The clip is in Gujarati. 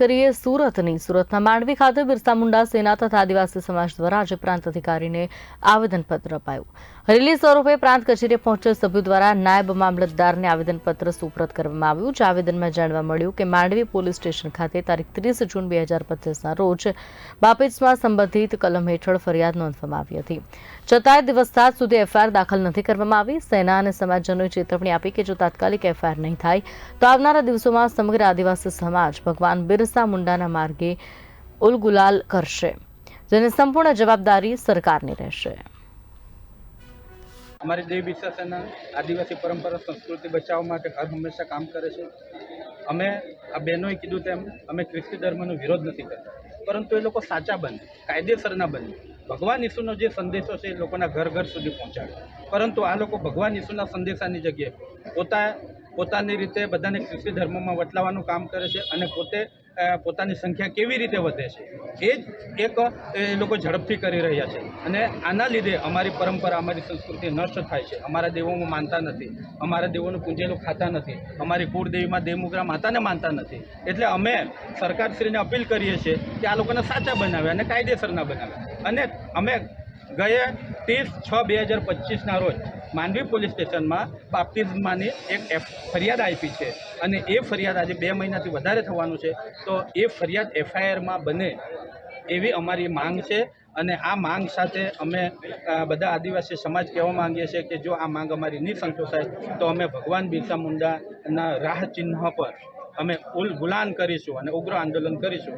કરીએ સુરતની સુરતના માંડવી ખાતે બિરસા મુંડા સેના તથા આદિવાસી સમાજ દ્વારા આજે પ્રાંત અધિકારીને આવેદનપત્ર અપાયું. હરેલી સ્વરૂપે પ્રાંત કચેરીએ પહોંચેલ સભ્યો દ્વારા નાયબ મામલતદારને આવેદનપત્ર સુપ્રત કરવામાં આવ્યું, જે આવેદનમાં જાણવા મળ્યું કે માંડવી પોલીસ સ્ટેશન ખાતે તારીખ ત્રીસ જૂન બે હજાર પચીસના રોજ બાપેજમાં સંબંધિત કલમ હેઠળ ફરિયાદ નોંધવામાં આવી હતી. છતાંય દિવસ સાત સુધી એફઆઈઆર દાખલ નથી કરવામાં આવી. સેના અને સમાજજનોએ ચેતવણી આપી કે જો તાત્કાલિક એફઆઈઆર નહીં થાય, તો આવનારા દિવસોમાં સમગ્ર આદિવાસી સમાજ ભગવાન બિરસા મુંડાના માર્ગે ઉલગુલાલ કરશે. જેની સંપૂર્ણ જવાબદારી સરકારની રહેશે. અમારી દેવ બિરસા આદિવાસી પરંપરા સંસ્કૃતિ બચાવવા માટે હર હંમેશા કામ કરે છે. અમે આ બહેનોએ કીધું તેમ, અમે ખ્રિસ્તી ધર્મનો વિરોધ નથી કરતા. પરંતુ એ લોકો સાચા બને, કાયદેસરના બને. ભગવાન ઈસુનો જે સંદેશો છે એ લોકોના ઘર ઘર સુધી પહોંચાડે. પરંતુ આ લોકો ભગવાન ઈસુના સંદેશાની જગ્યાએ પોતા પોતાની રીતે બધાને ખ્રિસ્તી ધર્મમાં વટલાવાનું કામ કરે છે અને પોતે પોતાની સંખ્યા કેવી રીતે વધે છે, એ જ એક, એ લોકો ઝડપથી કરી રહ્યા છે. અને આના લીધે અમારી પરંપરા, અમારી સંસ્કૃતિ નષ્ટ થાય છે. અમારા દેવોમાં માનતા નથી, અમારા દેવોનું પૂંજેલું ખાતા નથી, અમારી કુળદેવીમાં દેવમુદ્રા માતાને માનતા નથી. એટલે અમે સરકારશ્રીને અપીલ કરીએ છીએ કે આ લોકોને સાચા બનાવે અને કાયદેસરના બનાવે. અને અમે ગયે ત્રીસ છ બે હજાર પચીસના રોજ માંડવી પોલીસ સ્ટેશનમાં બાપ્તિઝમાની એક ફરિયાદ આપી છે. અને એ ફરિયાદ આજે બે મહિનાથી વધારે થવાનું છે. તો એ ફરિયાદ એફઆઈઆરમાં બને એવી અમારી માંગ છે. અને આ માંગ સાથે અમે બધા આદિવાસી સમાજ કહેવા માંગીએ છીએ કે જો આ માંગ અમારી નહીં સંતોષાય, તો અમે ભગવાન બિરસા મુંડાના રાહ ચિહ્ન પર અમે ઉલ ગુલાન કરીશું અને ઉગ્ર આંદોલન કરીશું.